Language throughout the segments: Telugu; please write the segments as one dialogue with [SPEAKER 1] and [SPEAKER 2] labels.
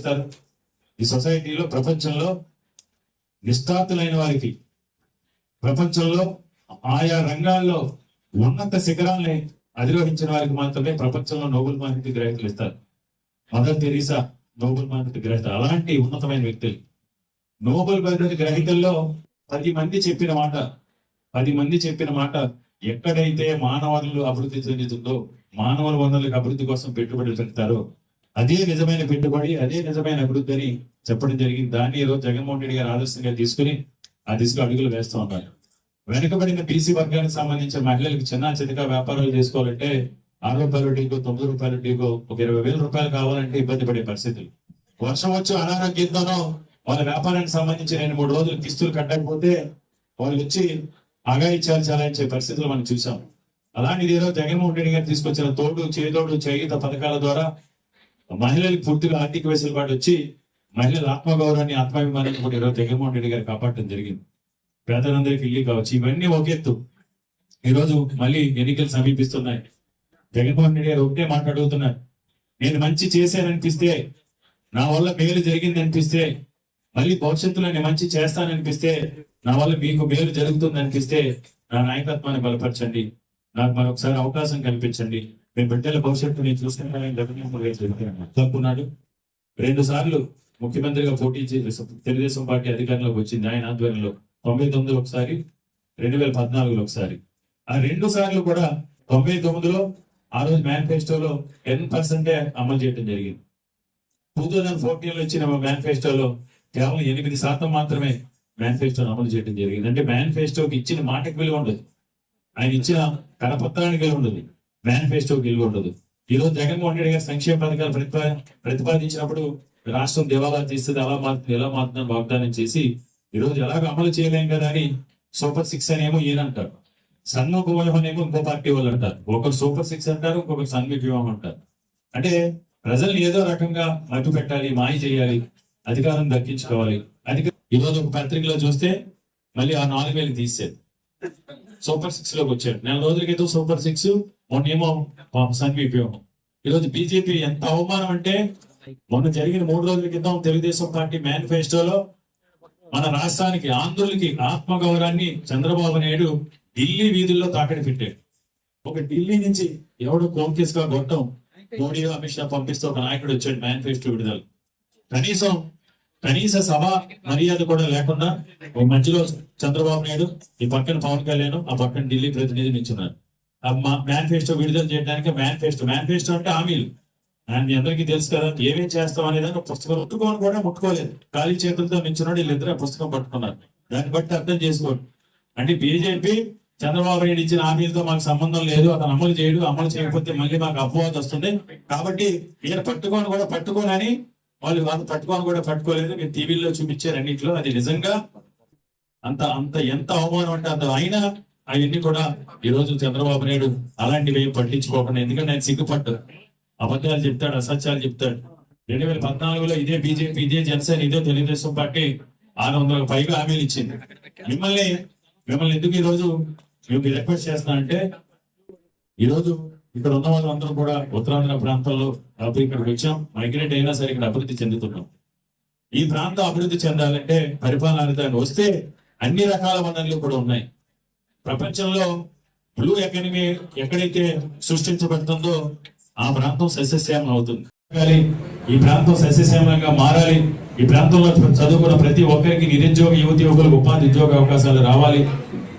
[SPEAKER 1] చేస్తారు. ఈ సొసైటీలో ప్రపంచంలో నిష్ఠాతులైన వారికి ప్రపంచంలో ఆయా రంగాల్లో ఉన్నత శిఖరాల్ని అధిరోహించిన వారికి మాత్రమే ప్రపంచంలో నోబెల్ మాన్యత గ్రహీతలు ఇస్తారు. మదర్ తెరీసా నోబెల్ మాన్యత గ్రహీత అలాంటి ఉన్నతమైన వ్యక్తులు. నోబెల్ బహుమతి గ్రహీతల్లో పది మంది చెప్పిన మాట పది మంది చెప్పిన మాట ఎక్కడైతే మానవులు అభివృద్ధి చెందుతుందో మానవ వనరులకు అభివృద్ధి కోసం పెట్టుబడులు పెడతారో అదే నిజమైన పెట్టుబడి అదే నిజమైన అభివృద్ధి అని చెప్పడం జరిగింది. దాన్ని ఏదో జగన్మోహన్ రెడ్డి గారు ఆదర్శంగా తీసుకుని ఆ దిశలో అడుగులు వేస్తూ ఉన్నారు. వెనుకబడిన బీసీ వర్గానికి సంబంధించిన మహిళలకు చిన్న చిన్నగా వ్యాపారాలు చేసుకోవాలంటే ఆరు రూపాయల టీకో తొమ్మిది రూపాయల టీకో ఒక ఇరవై వేల రూపాయలు కావాలంటే ఇబ్బంది పడే పరిస్థితులు. వర్షం వచ్చి అనారోగ్యంతోనో వాళ్ళ వ్యాపారానికి సంబంధించి రెండు మూడు రోజులు కిస్తులు కట్టకపోతే వాళ్ళు వచ్చి అగాయిత్యాలు చాలాయించే పరిస్థితులు మనం చూసాం అలాంటిది ఏదో జగన్మోహన్ రెడ్డి గారు తీసుకొచ్చిన తోడు చేదోడు చేయుత పథకాల ద్వారా మహిళలకు పూర్తిగా ఆర్థిక వెసులుబాటు వచ్చి మహిళల ఆత్మగౌరవాన్ని ఆత్మాభిమానాన్ని కూడా ఈరోజు జగన్మోహన్ రెడ్డి గారు కాపాడటం జరిగింది. పేదలందరికీ ఇల్లు కావచ్చు ఇవన్నీ ఒకెత్తు ఈరోజు మళ్ళీ ఎన్నికలు సమీపిస్తున్నాయి. జగన్మోహన్ రెడ్డి గారు ఒకటే మాట నేను మంచి చేశాననిపిస్తే నా వల్ల మేలు జరిగింది అనిపిస్తే మళ్ళీ భవిష్యత్తులో నేను మంచి చేస్తాననిపిస్తే నా వల్ల మీకు మేలు జరుగుతుంది అనిపిస్తే నా నాయకత్వాన్ని బలపరచండి. నాకు మరొకసారి అవకాశం కల్పించండి. మీ బిడ్డల భవిష్యత్తు నేను చూసుకుంటానని జగన్మోహన్ తప్పున్నాడు రెండు సార్లు ముఖ్యమంత్రిగా పోటీ తెలుగుదేశం పార్టీ అధికారంలోకి వచ్చింది ఆయన ఆధ్వర్యంలో. తొంభై తొమ్మిదిలో ఒకసారి రెండు వేల పద్నాలుగులో ఒకసారి. ఆ రెండు సార్లు కూడా తొంభై తొమ్మిదిలో ఆ రోజు మేనిఫెస్టోలో టెన్ పర్సెంటే అమలు చేయడం జరిగింది. టూ థౌజండ్ ఫోర్టీన్లో ఇచ్చిన మేనిఫెస్టోలో కేవలం ఎనిమిది శాతం మాత్రమే మేనిఫెస్టోను అమలు చేయడం జరిగింది. అంటే మేనిఫెస్టోకి ఇచ్చిన మాటకి విలువ ఉండదు. ఆయన ఇచ్చిన కరపత్రానికి విలువ ఉండదు. మేనిఫెస్టో విలువ ఉండదు ఈ రోజు జగన్మోహన్ రెడ్డి గారు సంక్షేమ పథకాలు ప్రతిపా ప్రతిపాదించినప్పుడు రాష్ట్రం దివాలా తీస్తుంది అలా మారుతుంది ఎలా మారుతుందని వాగ్దానం చేసి ఈరోజు రోజు ఎలాగ అమలు చేయలేం కదా అని సూపర్ సిక్స్ అనేమో ఈయన అంటారు. సన్ముఖ వ్యూహం ఏమో ఇంకో పార్టీ వాళ్ళు అంటారు. ఒకరు సూపర్ సిక్స్ అంటారు ఇంకొకరు సన్ముఖ వ్యూహం అంటారు. అంటే ప్రజల్ని ఏదో రకంగా మట్టు పెట్టాలి మాయ చేయాలి అధికారం దక్కించుకోవాలి. అధిక ఈ రోజు ఒక పత్రికలో చూస్తే మళ్ళీ ఆ నాలుగు వేలు తీసేది. సూపర్ సిక్స్లోకి వచ్చాడు. నెల రోజుల క్రితం సూపర్ సిక్స్ మొన్నేమో సన్మీప్ వ్యూహం ఈరోజు బీజేపీ ఎంత అవమానం అంటే మొన్న జరిగిన మూడు రోజుల క్రితం తెలుగుదేశం పార్టీ మేనిఫెస్టోలో మన రాష్ట్రానికి ఆంధ్రులకి ఆత్మగౌరవాన్ని చంద్రబాబు నాయుడు ఢిల్లీ వీధుల్లో తాకడి పెట్టాడు. ఒక ఢిల్లీ నుంచి ఎవడు కోంకేస్గా గొట్టం మోడీ అమిత్ షా పంపిస్తూ ఒక నాయకుడు వచ్చాడు మేనిఫెస్టో విడుదల. కనీసం కనీస సభ మర్యాద కూడా లేకుండా ఓ మధ్యలో చంద్రబాబు నాయుడు ఈ పక్కన పవన్ కళ్యాణ్ ఆ పక్కన ఢిల్లీ ప్రతినిధి నిల్చున్నారు. మేనిఫెస్టో విడుదల చేయడానికి మేనిఫెస్టో మేనిఫెస్టో అంటే హామీలు. అండ్ మీ అందరికీ తెలుసు కదా ఏమేం చేస్తాం అనేది ఒక పుస్తకం ముట్టుకొని కూడా ముట్టుకోలేదు. ఖాళీ చేతులతో నిల్చున్నాడు వీళ్ళిద్దరు పుస్తకం పట్టుకున్నారు. దాన్ని బట్టి అర్థం చేసుకోండి. అంటే బీజేపీ చంద్రబాబు నాయుడు ఇచ్చిన హామీలతో మాకు సంబంధం లేదు అతను అమలు చేయడు అమలు చేయకపోతే మళ్ళీ మాకు అపవాదం వస్తుంది. కాబట్టి మీరు పట్టుకోని కూడా పట్టుకోనని వాళ్ళు వాళ్ళు పట్టుకోని కూడా పట్టుకోలేదు. మీరు టీవీలో చూపించారు అన్నింటిలో. అది నిజంగా అంత అంత ఎంత అవమానం అంటే అంత అయినా అవన్నీ కూడా ఈ రోజు చంద్రబాబు నాయుడు అలాంటివి ఏం పట్టించుకోకుండా ఎందుకంటే ఆయన సిగ్గుపట్టు అబద్ధాలు చెప్తాడు అసత్యాలు చెప్తాడు. రెండు వేల పద్నాలుగులో ఇదే బీజేపీ ఇదే జనసేన ఇదే తెలుగుదేశం పార్టీ ఆరు వందలకు పైగా హామీలు ఇచ్చింది. మిమ్మల్ని మిమ్మల్ని ఎందుకు ఈరోజు మేము రిక్వెస్ట్ చేస్తున్నానంటే ఈరోజు రోజు ఇక్కడ ఉన్న వాళ్ళందరూ కూడా ఉత్తరాంధ్ర ప్రాంతంలో అప్పుడు ఇక్కడికి వచ్చాం. మైగ్రేట్ అయినా సరే ఇక్కడ అభివృద్ధి చెందుతున్నాం. ఈ ప్రాంతం అభివృద్ధి చెందాలంటే పరిపాలన వస్తే అన్ని రకాల వనరులు కూడా ఉన్నాయి. ప్రపంచంలో బ్లూ ఎకానమీ ఎక్కడైతే సృష్టించబడుతుందో ఆ ప్రాంతం సస్యశ్యామం అవుతుంది. కానీ ఈ ప్రాంతం సస్యశ్యామంగా మారాలి. ఈ ప్రాంతంలో చదువుకున్న ప్రతి ఒక్కరికి నిరుద్యోగ యువతి యువకులకు ఉపాధి ఉద్యోగ అవకాశాలు రావాలి.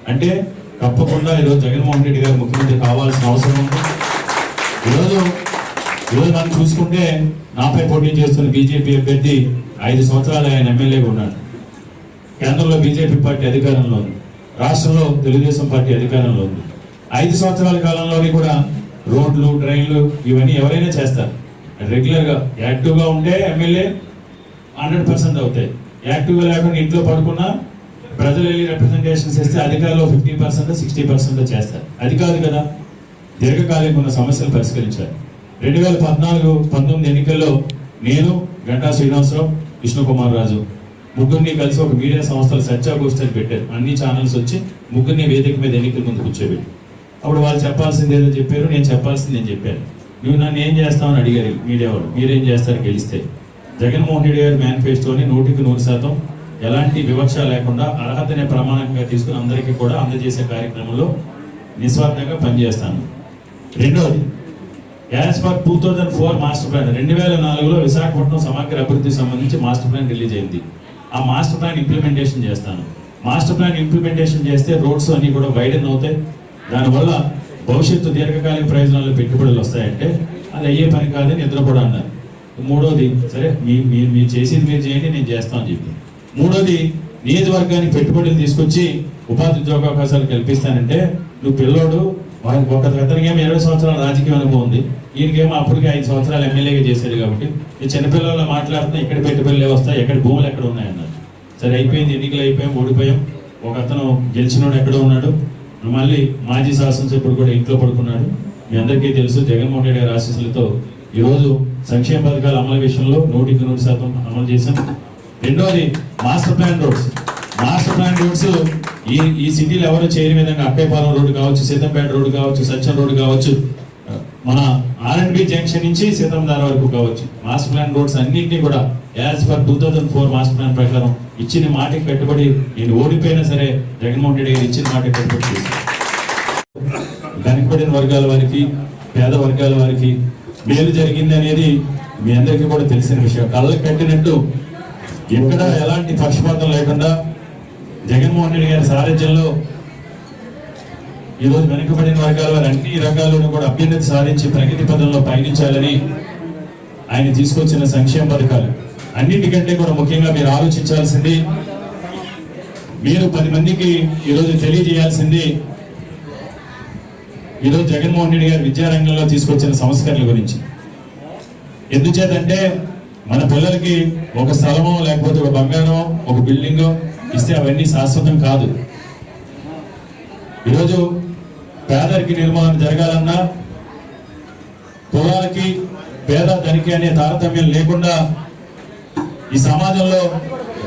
[SPEAKER 1] అంటే తప్పకుండా ఈరోజు జగన్మోహన్ రెడ్డి గారు ముఖ్యమంత్రి కావాల్సిన అవసరం ఉంది. ఈరోజు ఈరోజు మనం చూసుకుంటే నాపై పోటీ చేస్తున్న బీజేపీ అభ్యర్థి ఐదు సంవత్సరాలు ఆయన ఎమ్మెల్యేగా ఉన్నాడు. కేంద్రంలో బీజేపీ పార్టీ అధికారంలో ఉంది. రాష్ట్రంలో తెలుగుదేశం పార్టీ అధికారంలో ఉంది. ఐదు సంవత్సరాల కాలంలోని కూడా రోడ్లు ట్రైన్లు ఇవన్నీ ఎవరైనా చేస్తారు. రెగ్యులర్గా యాక్టివ్గా ఉంటే ఎమ్మెల్యే హండ్రెడ్ పర్సెంట్ అవుతాయి. యాక్టివ్గా లేకుండా ఇంట్లో పడుకున్నా ప్రజలు వెళ్ళి రిప్రజెంటేషన్స్ ఇస్తే అధికారులు ఫిఫ్టీ పర్సెంట్ సిక్స్టీ పర్సెంట్ చేస్తారు. అది కాదు కదా దీర్ఘకాలిక ఉన్న సమస్యలు పరిష్కరించారు. రెండు వేల పద్నాలుగు పంతొమ్మిది ఎన్నికల్లో నేను గంటా శ్రీనివాసరావు విష్ణుకుమార్ రాజు ముగ్గురిని కలిసి ఒక మీడియా సంస్థలు సత్యాగోష్ఠి అని పెట్టారు. అన్ని ఛానల్స్ వచ్చి ముగ్గురిని వేదిక మీద ఎన్నికల ముందు కూర్చోబెట్టి. అప్పుడు వాళ్ళు చెప్పాల్సింది ఏదో చెప్పారు నేను చెప్పాల్సింది నేను చెప్పాను. నువ్వు నన్ను ఏం చేస్తావని అడిగారు మీడియా వాళ్ళు. మీరేం చేస్తారు గెలిస్తే? జగన్మోహన్ రెడ్డి గారి మేనిఫెస్టోని నూటికి నూరు శాతం ఎలాంటి వివక్ష లేకుండా అర్హతనే ప్రమాణంగా తీసుకుని అందరికీ కూడా అందజేసే కార్యక్రమంలో నిస్వార్థంగా పనిచేస్తాను. రెండవది as far two thousand four master plan రెండు వేల నాలుగులో విశాఖపట్నం సమగ్ర అభివృద్ధికి సంబంధించి మాస్టర్ ప్లాన్ రిలీజ్ అయింది. ఆ మాస్టర్ ప్లాన్ ఇంప్లిమెంటేషన్ చేస్తాను. మాస్టర్ ప్లాన్ ఇంప్లిమెంటేషన్ చేస్తే రోడ్స్ అన్ని కూడా వైడెన్ అవుతాయి. దానివల్ల భవిష్యత్తు దీర్ఘకాలిక ప్రయోజనాలు పెట్టుబడులు వస్తాయంటే అది అయ్యే పని కాదని నిద్ర కూడా అన్నారు. మూడోది సరే మీ మీరు మీరు చేసేది మీరు చేయండి నేను చేస్తాను చెప్పి మూడోది నియోజకవర్గానికి పెట్టుబడులు తీసుకొచ్చి ఉపాధి ఉద్యోగ అవకాశాలు కల్పిస్తానంటే నువ్వు పిల్లోడు వారికి ఒక అతనికేమో ఇరవై సంవత్సరాల రాజకీయ అనుభవం ఉంది. ఈయనకేమో అప్పటికి ఐదు సంవత్సరాలు ఎమ్మెల్యేగా చేశారు కాబట్టి ఈ చిన్నపిల్లలు మాట్లాడుతున్నా ఇక్కడ పెట్టుబడులే వస్తాయి ఎక్కడ భూములు ఎక్కడ ఉన్నాయన్నారు. సరే అయిపోయింది ఎన్నికలు అయిపోయాం ఓడిపోయాం. ఒక అతను గెలిచినోడు ఎక్కడో ఉన్నాడు. మళ్ళీ మాజీ శాసనసభ్యుడు కూడా ఇంట్లో పడుకున్నాడు. మీ అందరికీ తెలుసు జగన్మోహన్ రెడ్డి గారి ఆశీస్సులతో ఈరోజు సంక్షేమ పథకాల అమలు విషయంలో నూటికి నూరు శాతం అమలు చేశాం. రెండోది master plan roads. Master plan roads ఈ ఈ సిటీలో ఎవరు చేయని విధంగా అక్కైపాలెం రోడ్డు కావచ్చు సీతంపేట రోడ్డు కావచ్చు సత్యం రోడ్డు కావచ్చు మన ఆర్ఎండ్బి జంక్షన్ నుంచి సీతంధార వరకు కావచ్చు. మాస్టర్ ప్లాన్ రోడ్స్ అన్నింటినీ కూడా as far two thousand four master plan ప్రకారం ఇచ్చిన మాటకి కట్టుబడి నేను ఓడిపోయినా సరే జగన్మోహన్ రెడ్డి గారు ఇచ్చిన మాటకి కట్టుబడి వెనకబడిన వర్గాల వారికి పేద వర్గాల వారికి మేలు జరిగింది అనేది మీ అందరికీ కూడా తెలిసిన విషయం. కళ్ళకి కట్టినట్టు ఎక్కడ ఎలాంటి పక్షపాతం లేకుండా జగన్మోహన్ రెడ్డి గారి సారథ్యంలో ఈరోజు వెనుకబడిన వర్గాల వారి అన్ని రంగాల్లోనూ కూడా అభ్యున్నతి సాధించి ప్రగతి పదంలో పయనించాలని ఆయన తీసుకొచ్చిన సంక్షేమ పథకాలు. అన్నిటికంటే కూడా ముఖ్యంగా మీరు ఆలోచించాల్సింది మీరు పది మందికి ఈరోజు తెలియజేయాల్సింది ఈరోజు జగన్మోహన్ రెడ్డి గారు విద్యారంగంలో తీసుకొచ్చిన సంస్కరణల గురించి. ఎందుచేతంటే మన పిల్లలకి ఒక స్థలమో లేకపోతే ఒక బంగారమో ఒక బిల్డింగో ఇస్తే అవన్నీ శాశ్వతం కాదు. ఈరోజు పేదరికి నిర్మాణం జరగాలన్నా కులాలకి పేద ధనికి అనే తారతమ్యం లేకుండా ఈ సమాజంలో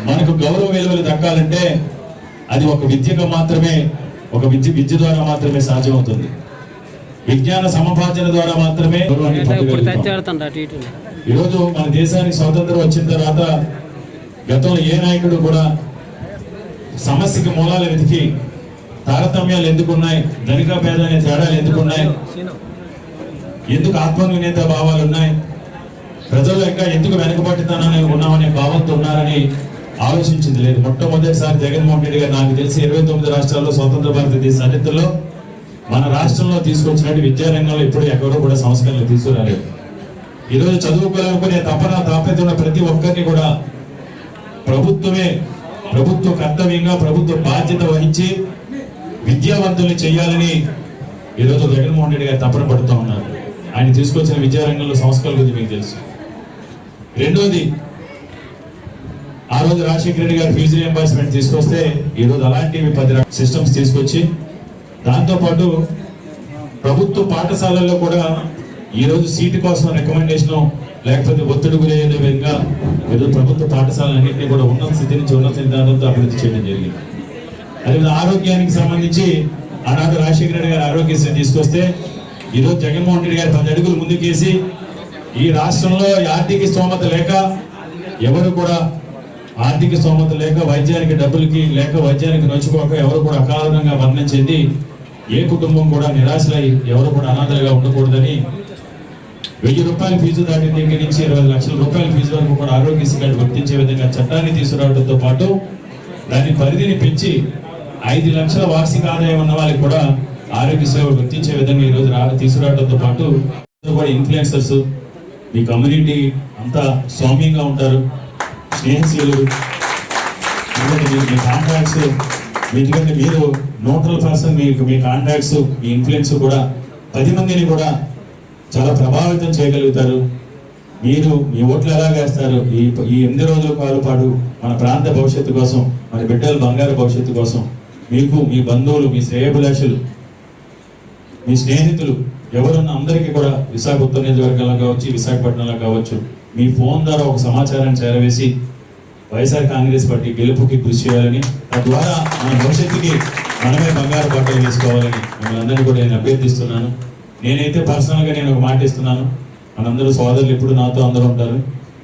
[SPEAKER 1] మనకు గౌరవ విలువలు దక్కాలంటే అది ఒక విద్యగా మాత్రమే ఒక విద్య విద్య ద్వారా మాత్రమే సాధ్యమవుతుంది. విజ్ఞాన సమపాచన ద్వారా మాత్రమే ఈరోజు మన దేశానికి స్వాతంత్రం వచ్చిన తర్వాత గతంలో ఏ నాయకుడు కూడా సమస్యకి మూలాలు వెతికి తారతమ్యాలు ఎందుకున్నాయి? ధనిక పేద అనే తేడాలు ఎందుకున్నాయి? ఎందుకు ఆత్మన్యూనత భావాలు ఉన్నాయి? ప్రజల్లో ఇంకా ఎందుకు వెనకబట్టితనాన్ని ఉన్నామనే భావంతో ఉన్నారని ఆలోచించింది లేదు. మొట్టమొదటిసారి జగన్మోహన్ రెడ్డి గారు నాకు తెలిసి ఇరవై తొమ్మిది రాష్ట్రాల్లో స్వతంత్ర భారతదేశ సరిహద్దుల్లో మన రాష్ట్రంలో తీసుకొచ్చినట్టు విద్యారంగంలో ఎప్పుడు ఎక్కడో కూడా సంస్కరణలు తీసుకురాలేదు. ఈరోజు చదువుకోవాలనుకునే తపన తాపత్ర ఉన్న ప్రతి ఒక్కరిని కూడా ప్రభుత్వమే ప్రభుత్వ కర్తవ్యంగా ప్రభుత్వ బాధ్యత వహించి విద్యావంతులు చేయాలని ఈరోజు జగన్మోహన్ రెడ్డి గారు తపన పడుతూ ఉన్నారు. ఆయన తీసుకొచ్చిన విద్యారంగంలో సంస్కరణ గురించి మీకు తెలుసు. రెండోది ఆ రోజు రాజశేఖర రెడ్డి గారు ఫీజు రియంబర్స్మెంట్ తీసుకొస్తే ఈ రోజు అలాంటివి పది సిస్టమ్స్ తీసుకొచ్చి దాంతోపాటు ప్రభుత్వ పాఠశాలల్లో కూడా ఈరోజు సీటు కోసం రికమెండేషన్ లేకపోతే ఒత్తిడి గురయ్యే విధంగా ఈరోజు ప్రభుత్వ పాఠశాలన్నింటినీ కూడా ఉన్నత స్థితి నుంచి ఉన్నత సిద్ధాంతంతో అభివృద్ధి చేయడం జరిగింది. అదే ఆరోగ్యానికి సంబంధించి అనాథ రాజశేఖర రెడ్డి గారు ఆరోగ్యశ్రీ తీసుకొస్తే ఈరోజు జగన్మోహన్ రెడ్డి గారు పది అడుగులు ముందుకేసి ఈ రాష్ట్రంలో ఆర్థిక స్తోమత లేక ఎవరు కూడా ఆర్థిక స్తోమత లేక వైద్యానికి డబ్బులకి లేక వైద్యానికి నొచ్చుకోక ఎవరు కూడా అకారణంగా మరణం చెంది ఏ కుటుంబం కూడా నిరాశలై ఎవరు కూడా అనాథలుగా ఉండకూడదని వెయ్యి రూపాయల ఫీజు దాటి దగ్గర నుంచి ఇరవై లక్షల రూపాయల ఫీజు వరకు కూడా ఆరోగ్యశ్రీ కార్డు వర్తించే విధంగా చట్టాన్ని తీసుకురావడంతో పాటు దాని పరిధిని పెంచి ఐదు లక్షల వార్షిక ఆదాయం ఉన్న వాళ్ళకి కూడా ఆరోగ్య సేవ వర్తించే విధంగా ఈరోజు తీసుకురావడంతో పాటు కూడా ఇన్ఫ్లుయెన్సర్స్ మీ కమ్యూనిటీ అంతా సౌమ్యంగా ఉంటారు. స్నేహశీలు మీ- కాంట్రాక్ట్స్ కాంటాక్ట్స్ ఎందుకంటే మీరు న్యూట్రల్ పర్సన్ మీకు మీ కాంటాక్ట్స్ మీ ఇన్ఫ్లుయెన్స్ కూడా పది మందిని కూడా చాలా ప్రభావితం చేయగలుగుతారు. మీరు మీ ఓట్లు ఎలా వేస్తారు? ఈ ఈ ఎనిమిది రోజుల కాల పాటు మన ప్రాంత భవిష్యత్తు కోసం మన బిడ్డల బంగారు భవిష్యత్తు కోసం మీకు మీ బంధువులు మీ శ్రేయభిలాషులు మీ స్నేహితులు ఎవరున్న అందరికీ కూడా విశాఖ ఉత్తర నియోజకవర్గంలో కావచ్చు విశాఖపట్నంలో కావచ్చు మీ ఫోన్ ద్వారా ఒక సమాచారాన్ని చేరవేసి వైఎస్ఆర్ కాంగ్రెస్ పార్టీ గెలుపుకి కృషి చేయాలని తద్వారా మన భవిష్యత్తుకి మనమే బంగారు బట్టలు తీసుకోవాలని మిమ్మల్ని అందరినీ కూడా నేను అభ్యర్థిస్తున్నాను. నేనైతే పర్సనల్గా నేను ఒక మాట ఇస్తున్నాను. మనందరూ సోదరులు ఇప్పుడు నాతో అందరూ ఉంటారు.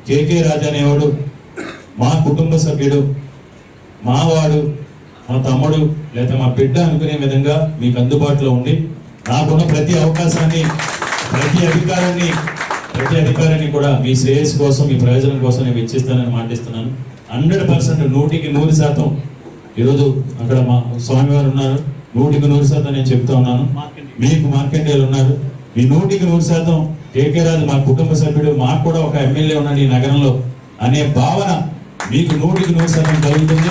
[SPEAKER 1] కేకే రాజా అనేవాడు మా కుటుంబ సభ్యుడు మావాడు మా తమ్ముడు లేదా మా బిడ్డ అనుకునే విధంగా మీకు అందుబాటులో ఉండి నాకున్న ప్రతి అవకాశాన్ని ప్రతి అధికారాన్ని ప్రతి అధికారాన్ని కూడా మీ శ్రేయస్సు కోసం మీ ప్రయోజనం కోసం నేను వెచ్చిస్తానని మాటిస్తున్నాను. హండ్రెడ్ పర్సెంట్ నూటికి నూరు శాతం ఈరోజు అక్కడ మా స్వామివారు ఉన్నారు. నూటికి నూరు శాతం నేను చెప్తా ఉన్నాను. మీకు మార్కెండేలు ఉన్నారు. మీ నూటికి నూరు శాతం కేకే రాజు మా కుటుంబ సభ్యుడు మాకు కూడా ఒక ఎమ్మెల్యే ఉన్నాడు ఈ నగరంలో అనే భావన మీకు నూటికి నూరు శాతం కలుగుతుంది.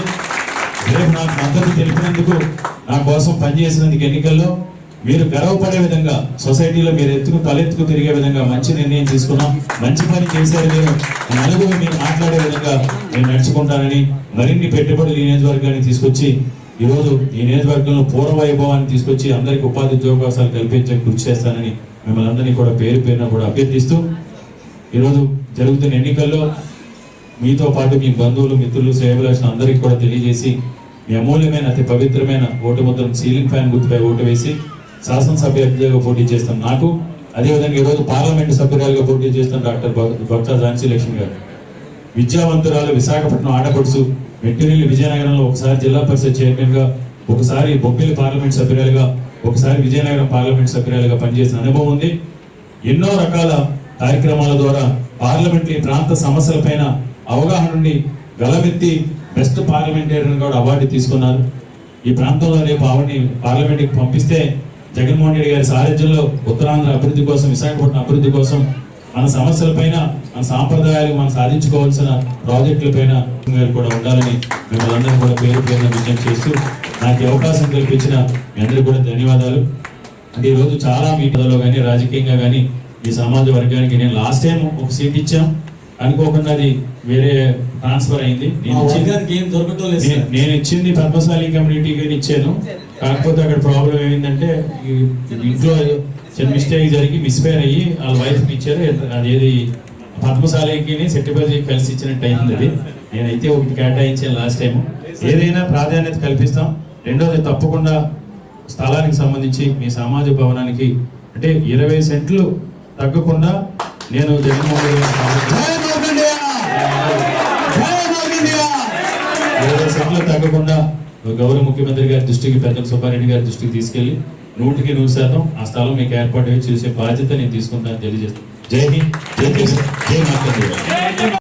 [SPEAKER 1] రేపు నాకు మద్దతు తెలిపినందుకు నా కోసం పనిచేసినందుకు ఎన్నికల్లో మీరు గర్వపడే విధంగా సొసైటీలో మీరు ఎత్తుకు తలెత్తుకు తిరిగే విధంగా మంచి నిర్ణయం తీసుకున్నాం. మంచి పని చేశారు మీరు. నలుగురు మీరు మాట్లాడే విధంగా నేను నడుచుకుంటానని మరిన్ని పెట్టుబడులు ఈ నియోజకవర్గానికి తీసుకొచ్చి ఈరోజు ఈ నియోజకవర్గంలో పూర్వ వైభవాన్ని తీసుకొచ్చి అందరికి ఉపాధి ఉద్యోగాలు కల్పించే కృషి చేస్తానని మిమ్మల్ని అందరినీ కూడా పేరు పేరున కూడా అభ్యర్థిస్తూ ఈరోజు జరుగుతున్న ఎన్నికల్లో మీతో పాటు మీ బంధువులు మిత్రులు సేవలాసిన అందరికీ కూడా తెలియజేసి మీ అమూల్యమైన అతి పవిత్రమైన ఓటు మొత్తం సీలింగ్ ఫ్యాన్ గుర్తుపై ఓటు వేసి శాసనసభ అభ్యర్థిగా పోటీ చేస్తాం నాకు. అదేవిధంగా ఈరోజు పార్లమెంటు సభ్యురాలుగా పోటీ చేస్తాం డాక్టర్ భక్త ఝాన్సీ లక్ష్మి గారు. విద్యావంతురాలు విశాఖపట్నం ఆడపడుచు మెట్టినీళ్ళు విజయనగరంలో ఒకసారి జిల్లా పరిషత్ చైర్మన్గా ఒకసారి బొబ్బిలి పార్లమెంట్ సభ్యురాలుగా ఒకసారి విజయనగరం పార్లమెంట్ సభ్యురాలుగా పనిచేసిన అనుభవం ఉంది. ఎన్నో రకాల కార్యక్రమాల ద్వారా పార్లమెంటరీ ప్రాంత సమస్యలపైన అవగాహన నుండి గలమెత్తి బెస్ట్ పార్లమెంటేరియన్ కూడా అవార్డు తీసుకున్నారు. ఈ ప్రాంతంలో రేపు ఆవిడని పార్లమెంట్కి పంపిస్తే జగన్మోహన్ రెడ్డి గారి సారథ్యంలో ఉత్తరాంధ్ర అభివృద్ధి కోసం విశాఖపట్నం అభివృద్ధి కోసం మన సమస్యలపైన మన సాంప్రదాయాలు మనం సాధించుకోవాల్సిన ప్రాజెక్టులపైన గారు కూడా ఉండాలని మిమ్మల్ని కూడా పేరు పేరున విజ్ఞప్తి చేస్తూ నాకు అవకాశం కల్పించిన మీ అందరికీ కూడా ధన్యవాదాలు. అంటే ఈ రోజు చాలా మీడియాలో కానీ రాజకీయంగా కానీ ఈ సమాజ వర్గానికి నేను లాస్ట్ టైం ఒక సీట్ ఇచ్చాం. అనుకోకుండా అది వేరే ట్రాన్స్ఫర్ అయింది. నేను ఇచ్చింది- పద్మశాలి కమ్యూనిటీకి ఇచ్చాను. కాకపోతే అక్కడ ప్రాబ్లం ఏమైందంటే ఇంట్లో చిన్న మిస్టేక్ జరిగి మిస్ఫైర్ అయ్యి వాళ్ళ వైఫ్ ఇచ్చారు. అదేది పద్మశాలికి సెట్టిబాజీకి కలిసి ఇచ్చినట్టు అయింది అది. నేనైతే ఒకటి కేటాయించాను లాస్ట్ టైం ఏదైనా ప్రాధాన్యత కల్పిస్తాం. రెండోది తప్పకుండా స్థలానికి సంబంధించి మీ సామాజిక భవనానికి అంటే ఇరవై సెంట్లు తగ్గకుండా నేను జగన్మోహన్! ఇరవై సెంట్లు తగ్గకుండా గౌరవ ముఖ్యమంత్రి గారి దృష్టికి పెద్దల సుబ్బారెడ్డి గారి దృష్టికి తీసుకెళ్ళి నూటికి నూరు శాతం ఆ స్థలం మీకు ఏర్పాటు చేసే బాధ్యత నేను తీసుకుంటానని తెలియజేస్తాను. జై హింద్ జై జై మాత